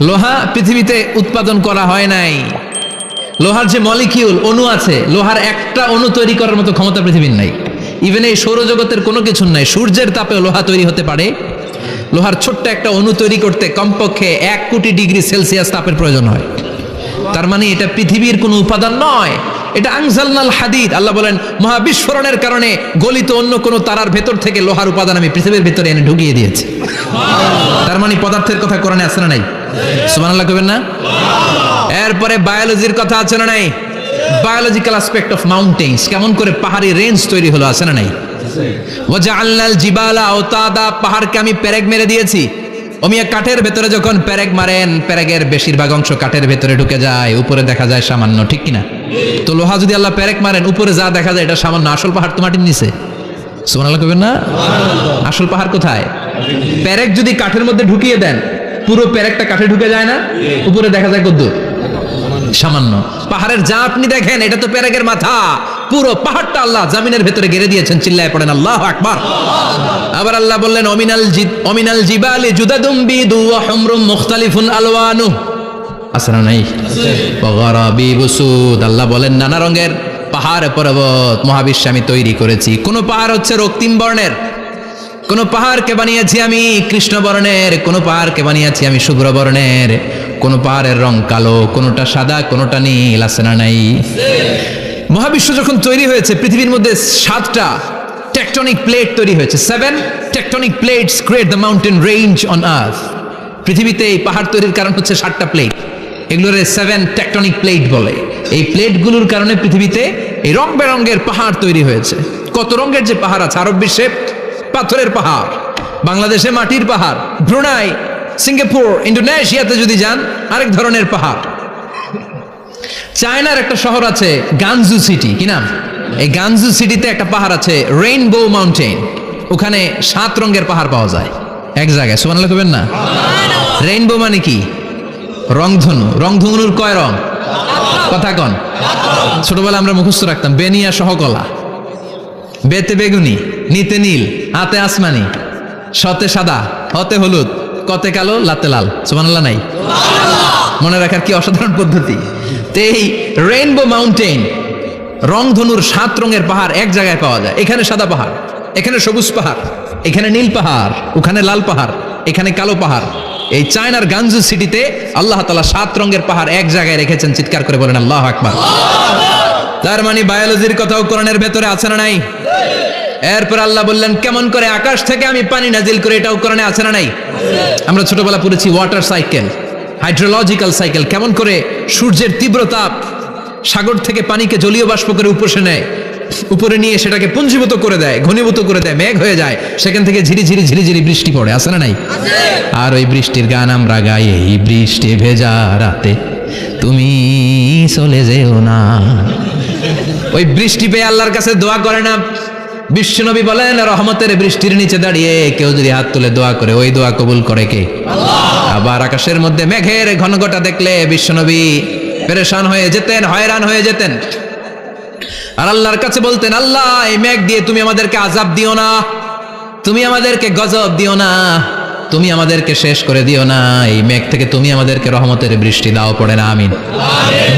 লোহা পৃথিবীতে উৎপাদন করা হয় নাই। লোহার যে মলিকিউল অণু আছে, লোহার একটা অণু তৈরি করার মতো ক্ষমতা পৃথিবীর নাই। ইভেন এই সৌরজগতের কোনো কিছু নাই, সূর্যের তাপে লোহা তৈরি হতে পারে। লোহার ছোট্ট একটা অণু তৈরি করতে কমপক্ষে এক কোটি ডিগ্রি সেলসিয়াস তাপের প্রয়োজন হয়। তার মানে এটা পৃথিবীর কোনো উপাদান নয় এটা আংজালনাল হাদিদ। আল্লাহ বলেন, মহাবিস্ফোরণের কারণে গলিত অন্য কোনো তারার ভেতর থেকে লোহার উপাদান আমি পৃথিবীর ভেতরে এনে ঢুকিয়ে দিয়েছি। তার মানে পদার্থের কথা কোরআনে আছে না নাই? সুবহানাল্লাহ কইবেন না? এরপরে বায়োলজির কথা আছে না নাই? বায়োলজিক্যাল অ্যাসপেক্ট অফ মাউন্টেন্স কেমন করে পাহাড়ি রেঞ্জ তৈরি হলো আছে না নাই? ওয়াজআলনাল জিবালা আওতাদা, পাহাড়কে আমি পেরেক মেরে দিয়েছি। অমিয়া কাঠের ভেতরে যখন পেরেক মারেন, পেরেকের বেশিরভাগ অংশ কাঠের ভেতরে ঢুকে যায়, উপরে দেখা যায় সামান্য, ঠিক কিনা? তো লোহা যদি আল্লাহ প্যারেক মারেন, উপরে যা দেখা যায়, এটা সামান্য আসল পাহাড় তো মাটির নিচে। সুবহানাল্লাহ কবেন না? আসল পাহাড় কোথায়? পেরেক যদি কাঠের মধ্যে ঢুকিয়ে দেন, পুরো পেরেকটা কাঠে ঢুকে যায় না? উপরে দেখা যায় কদ্দুর। সামান্য। পাহাড়ের যা আপনি দেখেন, এটা তো পেরেকের মাথা। পুরো পাহাড়টা আল্লাহ জামিনের ভেতরে গেড়ে দিয়েছেন, চিল্লায় পড়েন, আল্লাহ আকবার। আবার আল্লাহ বললেন, অমিনাল অমিনাল জিবালি জুদাদুম বিদু হুমরুম মুখতালিফুন আলওয়ানু। না নাই? আল্লাহ বলেন, নানা রঙের পাহাড় পর্বত মহাবিশ্ব আমি তৈরি করেছি। কোন পাহাড় হচ্ছে রক্তিম বর্ণের। আমি কৃষ্ণ বর্ণের। আমি শুভ্র বর্ণের। কোন পাহাড়ের রং কালো, কোনটা সাদা, কোনটা নীল। না নাই? মহাবিশ্ব যখন তৈরি হয়েছে, পৃথিবীর মধ্যে সাতটা টেকটনিক প্লেট তৈরি হয়েছে। Seven tectonic plates create the mountain range on earth পৃথিবীতে এই পাহাড় তৈরির কারণ হচ্ছে সাতটা প্লেট এগুলোর সেভেন টেকটনিক প্লেট বলে। এই প্লেটগুলোর কারণে পৃথিবীতে এই রং বেরঙ্গের পাহাড় তৈরি হয়েছে। কত রঙের যে পাহাড় আছে, আরব বিশ্বে পাথরের পাহাড়, বাংলাদেশে মাটির পাহাড়, ব্রুনাই, সিঙ্গাপুর ইন্ডোনেশিয়াতে যদি যান, আরেক ধরনের পাহাড়। চায়নার একটা শহর আছে গানজু সিটি, কি নাম? এই গানজু সিটিতে একটা পাহাড় আছে রেইনবো মাউন্টেন ওখানে সাত রঙের পাহাড় পাওয়া যায়। এক জায়গায় সুমানাল্লাহ কবেন না? রেইনবো মানে কি? রংধনু। রংধনুর কয় রং? কথা কন। ছোটবেলা আমরা মুখস্থ রাখতাম, বেনিয়া সহকলা। বেতে বেগুনি, নিতে নীল, হাতে আসমানি। সতে সাদা, হতে হলুদ, কতে কালো, লাতে লাল। সুমানাল্লাহ নাই? মনে রাখার কি অসাধারণ পদ্ধতি? তো এই রেইনবো মাউন্টেন রংধনুর সাত রঙের পাহাড় এক জায়গায় পাওয়া যায়। এখানে সাদা পাহাড়, এখানে সবুজ পাহাড়, এখানে নীল পাহাড়, ওখানে লাল পাহাড়, এখানে কালো পাহাড়। এই চায়নার গাঞ্জু সিটিতে আল্লাহ তালা সাত রঙের পাহাড় এক জায়গায় রেখেছেন, চিৎকার করে বলেন, আল্লাহ আকবার। তার মানে বায়োলজির কথাও কোরআনের ভেতরে আছে না নাই? এরপর আল্লাহ বললেন, কেমন করে আকাশ থেকে আমি পানি নাজিল করে এটাও কোরআনে আছে না নাই? আমরা ছোটবেলা পড়েছি ওয়াটার সাইকেল। হাইড্রোলজিক্যাল সাইকেল কেমন করে সূর্যের তীব্র তাপ সাগর থেকে পানিকে জলীয় বাষ্প করে উপসে নেয়, উপরে নিয়ে সেটাকে পুঞ্জীভূত করে দেয়, ঘনীভূত করে দেয়, মেঘ হয়ে যায়, সেখান থেকে ঝিরি ঝিরি ঝিরি ঝিরি বৃষ্টি পড়ে, আছে না নাই? আর ওই বৃষ্টির গান আমরা গাই, এই বৃষ্টি ভেজা রাতে তুমি চলে যেও না। ওই বৃষ্টি পেয়ে আল্লাহর কাছে দোয়া করে না। বিশ্বনবী বলেন, রহমতের বৃষ্টির নিচে দাঁড়িয়ে কেউ যদি হাত তুলে দোয়া করে, ওই দোয়া কবুল করে কে? আবার আকাশের মধ্যে মেঘের ঘনঘটা দেখলে বিশ্বনবী পেরেশান হয়ে যেতেন, হয়রান হয়ে যেতেন। আর আল্লাহর কাছে বলতেন, আল্লাহ, এই মেঘ দিয়ে তুমি আমাদেরকে আজাব দিও না, তুমি আমাদেরকে গজব দিও না, তুমি আমাদেরকে শেষ করে দিও না, এই মেঘ থেকে তুমি আমাদেরকে রহমতের বৃষ্টি দাও, পড়ে না, আমিন।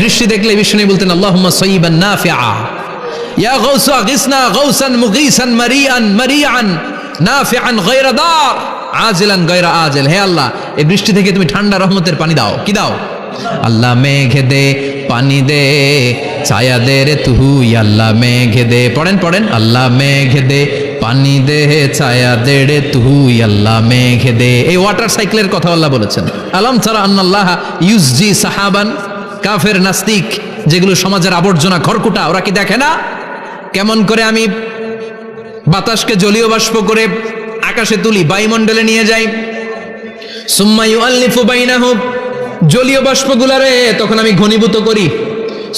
বৃষ্টি দেখলে বিষ্ণু বলতেন আল্লাহ সঈবান নাফিআ। ইয়া গৌসা গিসনা গৌসান মুগিসান মারিয়ান মারিয়ান গায়রা দার। আজিলান গায়রা আজল। হে আল্লাহ, এই বৃষ্টি থেকে তুমি ঠান্ডা রহমতের পানি দাও। কি দাও? আল্লাহ মেঘে দে, পানি দে, ছায়া দে রে তুহু আল্লাহ মেঘে দে। পড়েন পড়েন। আল্লাহ মেঘে দে, পানি দে, ছায়া দে রে তুহু আল্লাহ মেঘে দে। এই ওয়াটার সাইকেলের কথা আল্লাহ বলেছেন। আলম ছাড়া আন্নাল্লাহ ইউসজি সাহাবান, কাফের নাস্তিক, যেগুলো সমাজের আবর্জনা খড়কুটা ওরা কি দেখে না? কেমন করে আমি বাতাসকে জলীয় বাষ্প করে আকাশে তুলি, বায়ুমণ্ডলে নিয়ে যাই। সুম্মায়ু আল্লিফু বাইনাহুম জলীয় বাষ্পগুলারে তখন আমি ঘনীভূত করি।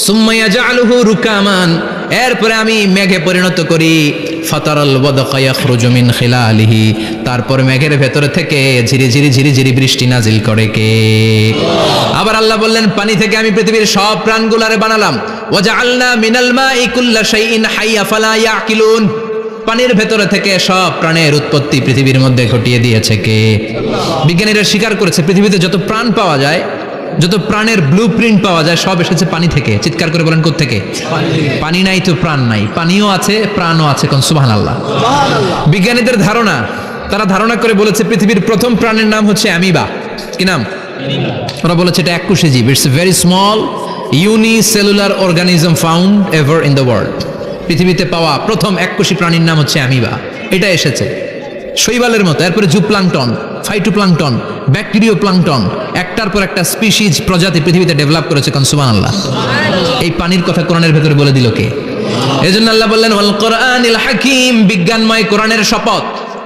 সুম্মাইয়া জালুহু রুকামান, এরপরে আমি মেঘে পরিণত করি। মিন খিলালিহি, তারপর মেঘের ভেতরে থেকে ঝিরি ঝিরি ঝিরি ঝিরি বৃষ্টি নাজিল করে কে। আবার আল্লাহ বললেন, পানি থেকে আমি পৃথিবীর সব প্রাণগুলারে বানালাম। ওয়াজআলনা মিনাল মাই কুল্লা শাইইন হাইয়া ফালা পানির ভেতরে থেকে সব প্রাণের উৎপত্তি পৃথিবীর মধ্যে ঘটিয়ে দিয়েছে কে? বিজ্ঞানীরা স্বীকার করেছে, পৃথিবীতে যত প্রাণ পাওয়া যায়, যত প্রাণের ব্লু প্রিন্ট পাওয়া যায়, সব এসেছে পানি থেকে। চিৎকার করে বলেন থেকে পানি নাই তো প্রাণ নাই। পানিও আছে, প্রাণও আছে কোন? সুবাহ আল্লাহ বিজ্ঞানীদের ধারণা, তারা ধারণা করে বলেছে পৃথিবীর প্রথম প্রাণের নাম হচ্ছে অ্যামিবা। কি নাম? ওরা বলেছে এটা এককুশে জীব। It's very small unicellular organism found ever in the world পৃথিবীতে পাওয়া প্রথম এককোষী প্রাণীর নাম হচ্ছে অ্যামিবা। এটা এসেছে। শৈবালের মতো, এরপরে জুপ্লাংটন, ফাইটোপ্লাংটন ব্যাকটেরিও প্লাংটন একটার পর একটা স্পিসিজ প্রজাতি পৃথিবীতে ডেভেলপ করেছে কনসুমান আল্লাহ এই পানির কথা কোরআনের ভেতরে বলে দিল কে? এজন্য আল্লাহ বললেন, ওয়াল কোরআনিল হাকিম বিজ্ঞানময় কোরআনের শপথ।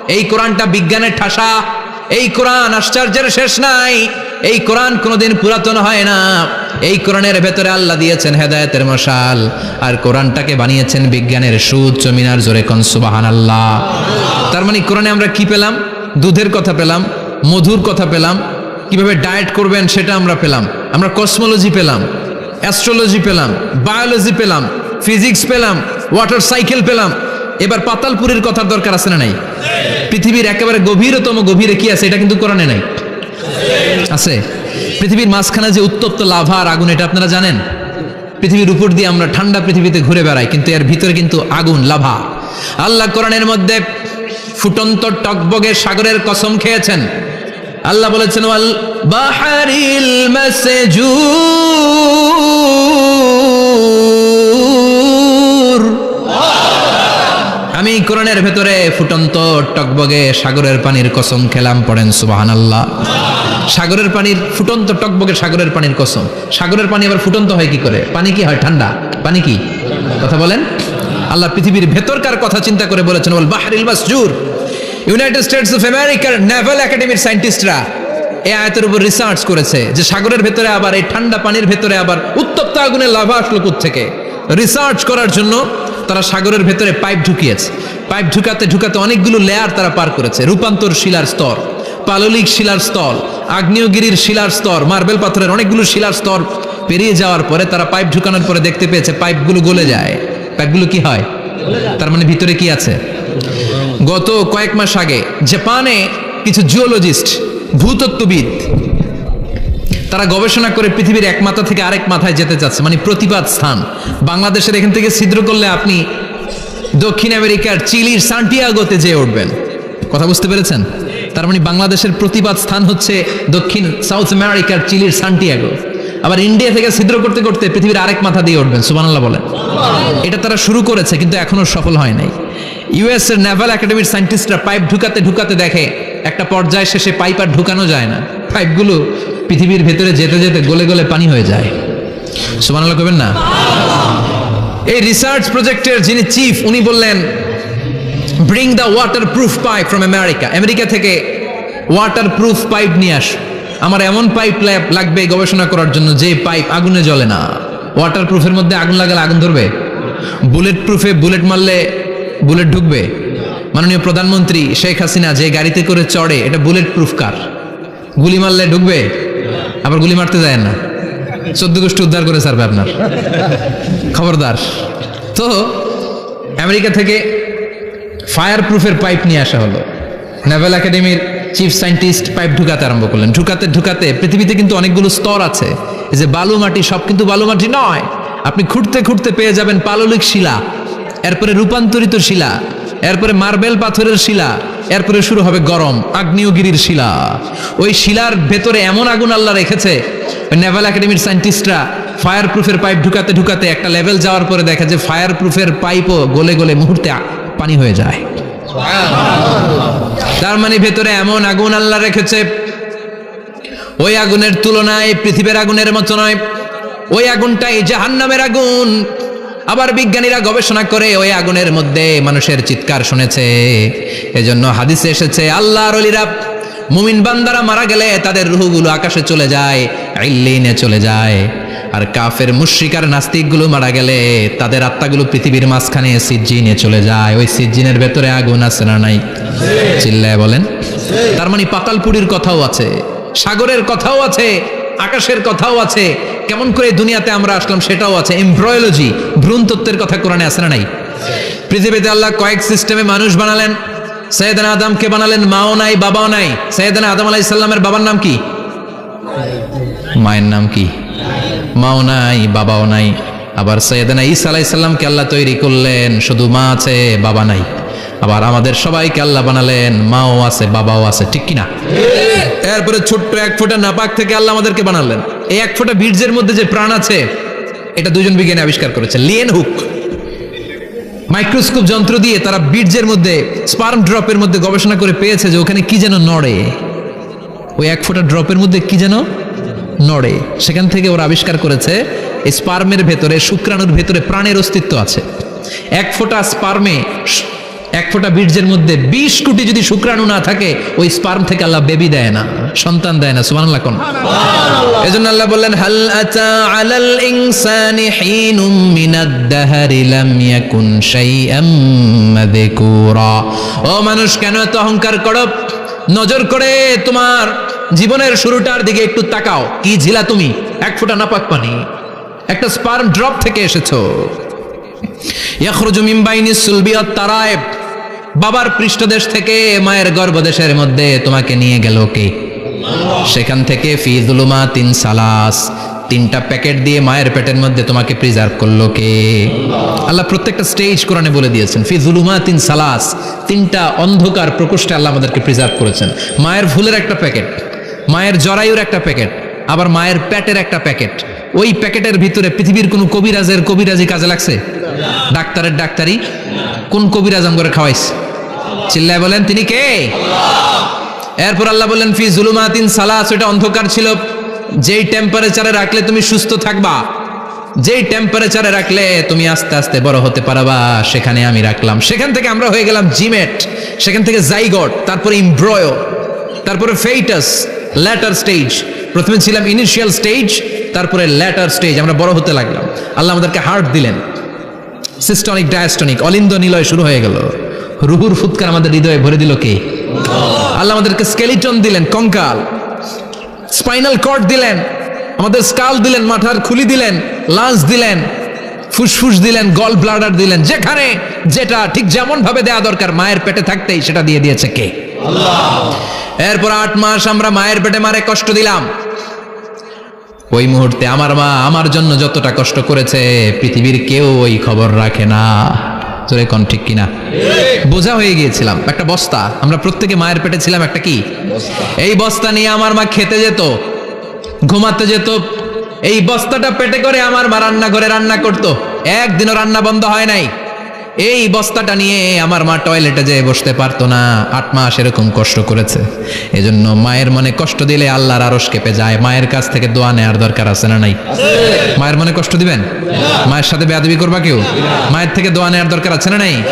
এই কোরআনটা বিজ্ঞানের ঠাসা। এই কোরআন আশ্চর্যের শেষ নাই। এই কোরআন কোনোদিন পুরাতন হয় না। এই কোরআনের ভেতরে আল্লাহ দিয়েছেন হেদায়েতের মশাল, আর কোরআনটাকে বানিয়েছেন বিজ্ঞানের সুউচ্চ মিনার জোরে কনসুবাহান আল্লাহ তার মানে কোরআনে আমরা কি পেলাম? দুধের কথা পেলাম, মধুর কথা পেলাম, কীভাবে ডায়েট করবেন সেটা আমরা পেলাম, আমরা কসমোলজি পেলাম, অ্যাস্ট্রোলজি পেলাম, বায়োলজি পেলাম, ফিজিক্স পেলাম, ওয়াটার সাইকেল পেলাম। এবার পাতালপুরের কথার দরকার আছে না নাই? পৃথিবীর একেবারে গভীরতম গভীরে কি আছে? এটা কিন্তু কোরআনে নাই। আছে? পৃথিবীর মাঝখানে যে উত্তপ্ত লাভা আর আগুন, এটা আপনারা জানেন? পৃথিবীর উপর দিয়ে আমরা ঠান্ডা পৃথিবীতে ঘুরে বেড়াই, কিন্তু এর ভিতরে কিন্তু আগুন, লাভা। আল্লাহ কোরআনের মধ্যে ফুটন্ত টকবগে সাগরের কসম খেয়েছেন। আল্লাহ বলেছেন আমি কোরআনের ভেতরে ফুটন্ত টকবগে সাগরের পানির কসম খেলাম, পড়েন সুবাহান আল্লাহ সাগরের পানির ফুটন্ত টকবকে সাগরের পানির কসম। সাগরের পানি আবার ফুটন্ত হয় কি করে? পানি কি হয় ঠান্ডা? পানি কি? কথা বলেন। আল্লাহ পৃথিবীর ভেতরকার কথা চিন্তা করে বলেছেন বল বাহারিল মাসজুর। ইউনাইটেড স্টেটস অফ আমেরিকার নেভাল একাডেমির সায়েন্টিস্টরা এই আয়তের উপর রিসার্চ করেছে যে সাগরের ভেতরে আবার, এই ঠান্ডা পানির ভেতরে আবার উত্তপ্ত আগুনের লাভা আসলো থেকে রিসার্চ করার জন্য তারা সাগরের ভেতরে পাইপ ঢুকিয়েছে। পাইপ ঢুকাতে ঢুকাতে অনেকগুলো লেয়ার তারা পার করেছে। রূপান্তর শিলার স্তর, পাললিক শিলার স্তর আগ্নেয়গিরির শিলার স্তর, মার্বেল পাথরের অনেকগুলো শিলার স্তর পেরিয়ে যাওয়ার পরে তারা পাইপ ঢুকানোর পরে দেখতে পেয়েছে পাইপগুলো গলে যায়। পাইপগুলো কি হয়? তার মানে ভিতরে কি আছে? গত কয়েক মাস আগে জাপানে কিছু জিওলজিস্ট, ভূতত্ত্ববিদ, তারা গবেষণা করে পৃথিবীর এক মাথা থেকে আরেক মাথায় যেতে চাচ্ছে মানে প্রতিবাদ স্থান। বাংলাদেশের এখান থেকে ছিদ্র করলে আপনি দক্ষিণ আমেরিকার চিলির সান্টিয়াগোতে যেয়ে উঠবেন। কথা বুঝতে পেরেছেন? তার মানে বাংলাদেশের প্রতিবাদ স্থান হচ্ছে দক্ষিণ সাউথ আমেরিকার চিলির সান্টিয়াগো। আবার ইন্ডিয়া থেকে ছিদ্র করতে করতে পৃথিবীর আরেক মাথা দিয়ে উঠবেন সুবানাল্লাহ বলেন। এটা তারা শুরু করেছে, কিন্তু এখনও সফল হয় নাই। ইউএস এর নেভাল একাডেমির সায়েন্টিস্টরা পাইপ ঢুকাতে ঢুকাতে দেখে, একটা পর্যায় শেষে পাইপ আর ঢুকানো যায় না। পাইপগুলো পৃথিবীর ভেতরে যেতে যেতে গলে গলে পানি হয়ে যায়। সুবহানাল্লাহ কবেন না? এই রিসার্চ প্রজেক্টের যিনি চিফ উনি বললেন bring the waterproof pipe from America America থেকে ওয়াটার প্রুফ পাইপ নিয়ে আস। আমার এমন পাইপ লাগবে গবেষণা করার জন্য যে পাইপ আগুনে জ্বলে না। ওয়াটার প্রুফের মধ্যে আগুন লাগালে আগুন ধরবে। বুলেট প্রুফে বুলেট মারলে বুলেট ঢুকবে। মাননীয় প্রধানমন্ত্রী শেখ হাসিনা যে গাড়িতে করে চড়ে, এটা বুলেট প্রুফ কার গুলি মারলে ঢুকবে, আবার গুলি মারতে যায় না। চোদ্দ গোষ্ঠী উদ্ধার করে সারবে আপনার। খবরদার। তো আমেরিকা থেকে ফায়ার প্রুফের পাইপ নিয়ে আসা হলো। নেভাল একাডেমির চিফ সায়েন্টিস্ট পাইপ ঢুকাতে আরম্ভ করলেন। ঢুকাতে ঢুকাতে পৃথিবীতে কিন্তু অনেকগুলো স্তর আছে। এই যে বালু মাটি, সব কিন্তু বালু মাটি নয়। আপনি খুঁড়তে খুঁড়তে পেয়ে যাবেন পাললিক শিলা, এরপরে রূপান্তরিত শিলা, এরপরে মার্বেল পাথরের শিলা, এরপরে শুরু হবে গরম, আগ্নেয়গিরির শিলা। ওই শিলার ভেতরে এমন আগুন আল্লাহ রেখেছে, ওই নেভাল একাডেমির সায়েন্টিস্টরা ফায়ার প্রুফের পাইপ ঢুকাতে ঢুকাতে একটা লেভেল যাওয়ার পরে দেখে যে ফায়ার প্রুফের পাইপও গলে গলে মুহূর্তে পানি হয়ে যায়। তার মানে ভেতরে এমন আগুন আল্লাহ রেখেছে ওই আগুনের তুলনায় পৃথিবীর আগুনের মতো নয়। ওই আগুনটাই জাহান্নামের আগুন। আবার বিজ্ঞানীরা গবেষণা করে ওই আগুনের মধ্যে মানুষের চিৎকার শুনেছে। এজন্য হাদিসে এসেছে আল্লাহ অলিরা মুমিন বান্দারা মারা গেলে তাদের রুহগুলো আকাশে চলে যায় আইল্লিনে চলে যায়। আর কাফের মুশ্রিকার নাস্তিকগুলো মারা গেলে তাদের আত্মাগুলো পৃথিবীর মাঝখানে সিজ্জিনে চলে যায়। ওই সিজ্জিনের ভেতরে আগুন আছে না নাই? চিল্লায় বলেন। তার মানে পাতালপুরীর কথাও আছে, সাগরের কথাও আছে, আকাশের কথাও আছে। কেমন করে দুনিয়াতে আমরা আসলাম সেটাও আছে। এমব্রয়োলজি ভ্রূণ তত্ত্বের কথা কোরআনে আছে না নাই? পৃথিবীতে আল্লাহ কয়েক সিস্টেমে মানুষ বানালেন সৈয়দানা আদমকে বানালেন মাও নাই, বাবাও নাই। সৈয়দানা আদম আলাইহিস সালামের বাবার নাম কি? মায়ের নাম কি? মাও নাই, বাবাও নাই। আবার সৈয়দানা ঈসা আলাইহিস সালামকে আল্লাহ তৈরি করলেন, শুধু মা আছে, বাবা নাই। আবার আমাদের সবাইকে আল্লাহ বানালেন, মাও আছে, বাবাও আছে, ঠিক কি না এরপরে ছোট্ট এক ফোঁটা নাপাক থেকে আল্লাহ আমাদেরকে বানালেন। এই এক ফোঁটা বীর্যের মধ্যে যে প্রাণ আছে, এটা দুজন বিজ্ঞানী আবিষ্কার করেছে লিয়েন হুক। মাইক্রোস্কোপ যন্ত্র দিয়ে তারা বীর্যের মধ্যে, স্পার্ম ড্রপের মধ্যে গবেষণা করে পেয়েছে যে ওখানে কি যেন নড়ে। ওই এক ফোঁটা ড্রপের মধ্যে কি যেন নড়ে। সেখান থেকে ওরা আবিষ্কার করেছে, এই স্পার্মের ভেতরে, শুক্রাণুর ভেতরে প্রাণের অস্তিত্ব আছে। এক ফোঁটা স্পার্মে এক ফোঁটা বীর্যের মধ্যে বিশ কোটি যদি শুক্রাণু না থাকে, ওই স্পার্ম থেকে আল্লাহ বেবি দেয় না, সন্তান দেয় না, সুবহানাল্লাহ কোন? এজন্য আল্লাহ বললেন, হাল আতা আলাল হিনুম মিনাদ ও মানুষ, কেন এত অহংকার করো? নজর করে তোমার জীবনের শুরুটার দিকে একটু তাকাও। কি ঝিলা তুমি? এক ফোঁটা নাপাক পানি। একটা স্পার্ম ড্রপ থেকে এসেছ। ইয়াখরুজু মিন বাইনি সুলবি ওয়াত তারায়েব বাবার পৃষ্ঠদেশ থেকে মায়ের গর্ভদেশের মধ্যে তোমাকে নিয়ে গেল কে? সেখান থেকে ফিজুলুমা তিন সালাস, তিনটা প্যাকেট দিয়ে মায়ের পেটের মধ্যে তোমাকে প্রিজার্ভ করল কে? আল্লাহ প্রত্যেকটা স্টেজ কোরআনে বলে দিয়েছেন, ফি তিন সালাস, তিনটা অন্ধকার প্রকোষ্ঠে আল্লাহ আমাদেরকে প্রিজার্ভ করেছেন। মায়ের ভুলের একটা প্যাকেট, মায়ের জরায়ুর একটা প্যাকেট, আবার মায়ের প্যাটের একটা প্যাকেট। ওই প্যাকেটের ভিতরে পৃথিবীর কোনো কবিরাজের কবিরাজি কাজে লাগছে? ডাক্তারের ডাক্তারি, কোন কবিরাজ করে খাওয়াইছে? চিল্লায় বলেন, তিনি কে? এরপর আল্লাহ বললেন, ফি জুলুমাতিন সালাস এটা অন্ধকার ছিল। যেই টেম্পারেচারে রাখলে তুমি সুস্থ থাকবা, যেই টেম্পারেচারে রাখলে তুমি আস্তে আস্তে বড় হতে পারবা, সেখানে আমি রাখলাম। সেখান থেকে আমরা হয়ে গেলাম জিমেট, সেখান থেকে জাইগট, তারপরে ইমব্রয়, তারপরে ফেইটাস ল্যাটার স্টেজ প্রথমে ছিলাম ইনিশিয়াল স্টেজ তারপরে ল্যাটার স্টেজ আমরা বড় হতে লাগলাম। আল্লাহ আমাদেরকে হার্ট দিলেন। সিস্টনিক ডায়াস্টনিক অলিন্দ নিলয় শুরু হয়ে গেল। রুহুর ফুৎকার আমাদের হৃদয়ে ভরে দিল কে? আল্লাহ আমাদেরকে স্কেলিটন দিলেন, কঙ্কাল। স্পাইনাল কর্ড দিলেন, আমাদের স্কাল দিলেন, মাথার খুলি দিলেন লাঞ্চ দিলেন, ফুসফুস দিলেন গল ব্লাডার দিলেন, যেখানে যেটা ঠিক যেমন ভাবে দেয়া দরকার, মায়ের পেটে থাকতেই সেটা দিয়ে দিয়েছে কে? এরপর আট মাস আমরা মায়ের পেটে মারে কষ্ট দিলাম। ওই মুহূর্তে আমার মা আমার জন্য যতটা কষ্ট করেছে, পৃথিবীর কেউ ওই খবর রাখে না। জোরে কন ঠিক কিনা? বোঝা হয়ে গিয়েছিলাম। একটা বস্তা। আমরা প্রত্যেকে মায়ের পেটে ছিলাম একটা কি? এই বস্তা নিয়ে আমার মা খেতে যেত, ঘুমাতে যেত। এই বস্তাটা পেটে করে আমার মা রান্না করে রান্না করতো। একদিনও রান্না বন্ধ হয় নাই। এই বস্তাটা নিয়ে আমার মা টয়লেটে যেয়ে বসতে পারতো না। আট মাস এরকম কষ্ট করেছে। এজন্য মায়ের মনে কষ্ট দিলে আল্লাহর আরস কেঁপে যায়। মায়ের কাছ থেকে দোয়া নেওয়ার দরকার আছে না নাই? মায়ের মনে কষ্ট দিবেন? মায়ের সাথে বেয়াদবি করবা কেউ? মায়ের থেকে দোয়া নেওয়ার দরকার আছে না নাই?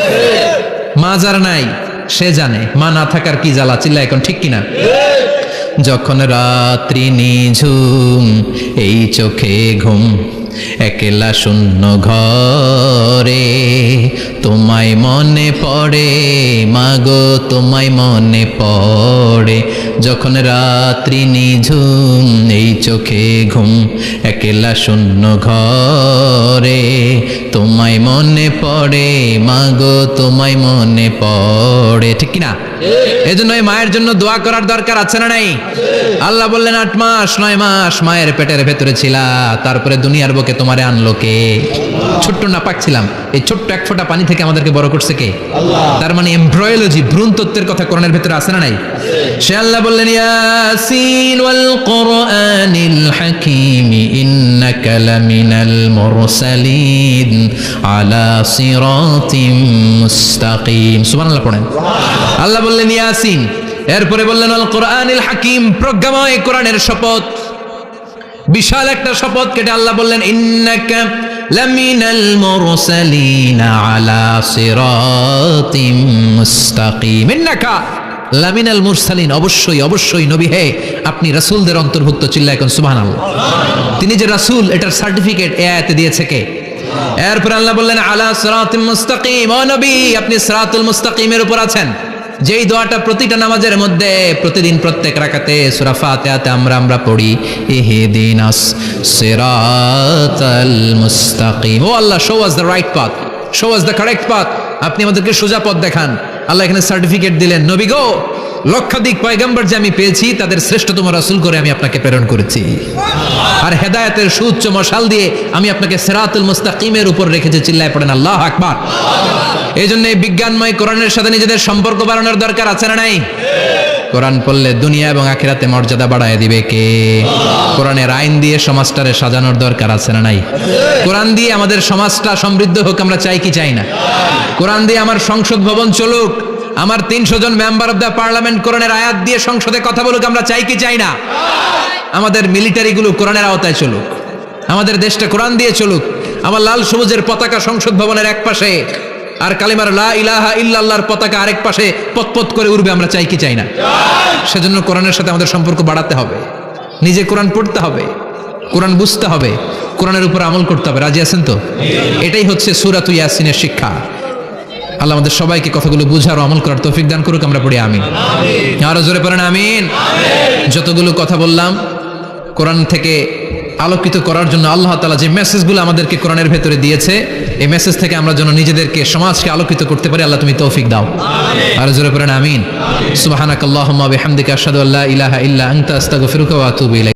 মা যার নাই, সে জানে। মা না থাকার কি জ্বালা? চিল্লা এখন ঠিক কিনা? যখন রাত্রি নিঝুম, এই চোখে ঘুম। একলা শূন্য ঘরে তোমায় মনে পড়ে মাগো তোমায় মনে পড়ে। যখন রাত্রি নিঝুম, এই চোখে ঘুম, একলা শূন্য ঘরে। তোমায় মনে পড়ে মাগো তোমায় মনে পড়ে। ঠিক কিনা? এজন্য এই মায়ের জন্য দোয়া করার দরকার আছে না নাই? আল্লাহ বললেন, আট মাস, নয় মাস মায়ের পেটের ভেতরে ছিলা, তারপরে দুনিয়ার বুকে তোমারে আনলো কে? ছোট্ট নাপাক ছিলাম। এই ছোট্ট এক ফোঁটা পানি থেকে আমাদেরকে বড় করছে কে? তার মানে এমব্রয়োলজি ভ্রূণ তত্ত্বের কথা কোরআনের ভেতরে আছে না নাই? সে আল্লাহ বললেন, ইয়াসিন ওয়াল কোরআনিল হাকিম ইন্নাকা লামিনাল মুরসালিন আলা সিরাতিম মুস্তাকিম। সুবহানাল্লাহ পড়েন। আল্লাহ বললেন, ইয়াসিন। এরপরে বললেন আল কোরআনিল হাকিম, প্রজ্ঞাময় কোরআনের শপথ। বিশাল একটা শপথ কেটে আল্লাহ বললেন, ইন্নাকা লামিনাল মুরসালিন আলা সিরাতিম মুস্তাকিম। লামিনাল মুরসালিন, অবশ্যই অবশ্যই নবী হে, আপনি রাসূলদের অন্তর্ভুক্ত চিল্লা এখন তিনি যে রাসূল, এটার সার্টিফিকেট এ আয়াতে দিয়েছে কে? এরপর আল্লাহ বললেন, আলা সিরাতিম মুস্তাকিম। ও নবী, আপনি সিরাতুল মুস্তাকিমের উপর আছেন। যেই দোয়াটা প্রতিটা নামাজের মধ্যে প্রতিদিন প্রত্যেক রাখাতে সুরাফাতে আতে আমরা আমরা পড়ি এহে সিরাতাল মুস্তাকিম। ও আল্লাহ show was the right path show was the correct path আপনি আমাদেরকে সোজা পথ দেখান। আল্লাহ এখানে সার্টিফিকেট দিলেন, নবী গো, লক্ষাধিক পয়গাম্বর যে আমি পেয়েছি, তাদের শ্রেষ্ঠতম রাসুল করে আমি আপনাকে প্রেরণ করেছি। আর হেদায়তের সুউচ্চ মশাল দিয়ে আমি আপনাকে সেরাতুল মুস্তাকিমের উপর রেখেছি, চিল্লায় পড়েন, আল্লাহ আকবার। এই জন্য বিজ্ঞানময় কোরআনের সাথে নিজেদের সম্পর্ক বাড়ানোর দরকার আছে না নাই? কোরআন পড়লে দুনিয়া এবং আখিরাতে মর্যাদা বাড়ায় দিবে কে? কোরআনের আইন দিয়ে সমাজটারে সাজানোর দরকার আছে না নাই? কোরআন দিয়ে আমাদের সমাজটা সমৃদ্ধ হোক, আমরা চাই কি চাই না? কোরআন দিয়ে আমার সংসদ ভবন চলুক, আমার তিনশো জন মেম্বার অব দ্য পার্লামেন্ট কোরআনের আয়াত দিয়ে সংসদে কথা বলুক, আমরা চাই কি চাই না? আমাদের মিলিটারিগুলো কোরআনের আওতায় চলুক, আমাদের দেশটা কোরআন দিয়ে চলুক, আমার লাল সবুজের পতাকা সংসদ ভবনের এক পাশে আর কালিমার লা ইলাহা ইল্লাল্লাহর পতাকা আরেক পাশে পতপত করে উড়বে, আমরা চাই কি চাই না। সেজন্য কোরআনের সাথে আমাদের সম্পর্ক বাড়াতে হবে। নিজে কোরআন পড়তে হবে, কোরআন বুঝতে হবে, কোরআনের উপর আমল করতে হবে। রাজি আছেন তো? এটাই হচ্ছে সুরাত ইয়াসিনের শিক্ষা। আল্লাহ আমাদের সবাইকে কথাগুলো বুঝার আমল করার তৌফিক দান করুক, আমরা পড়ি, আমিন। আরও জোরে পড়েন, আমিন। যতগুলো কথা বললাম, কোরআন থেকে আলোকিত করার জন্য আল্লাহ তালা যে মেসেজগুলো আমাদেরকে কোরআনের ভেতরে দিয়েছে এই মেসেজ থেকে আমরা যেন নিজেদেরকে সমাজকে আলোকিত করতে পারি আল্লাহ তুমি তৌফিক দাও। আর জোরে পড়েন আমিন। সুবাহ আল্লাহ আশহাদু আল্লাহ ইলাহা ইল্লা আনতা আস্তাগফিরুকা ওয়া আতুবু ইলাইক।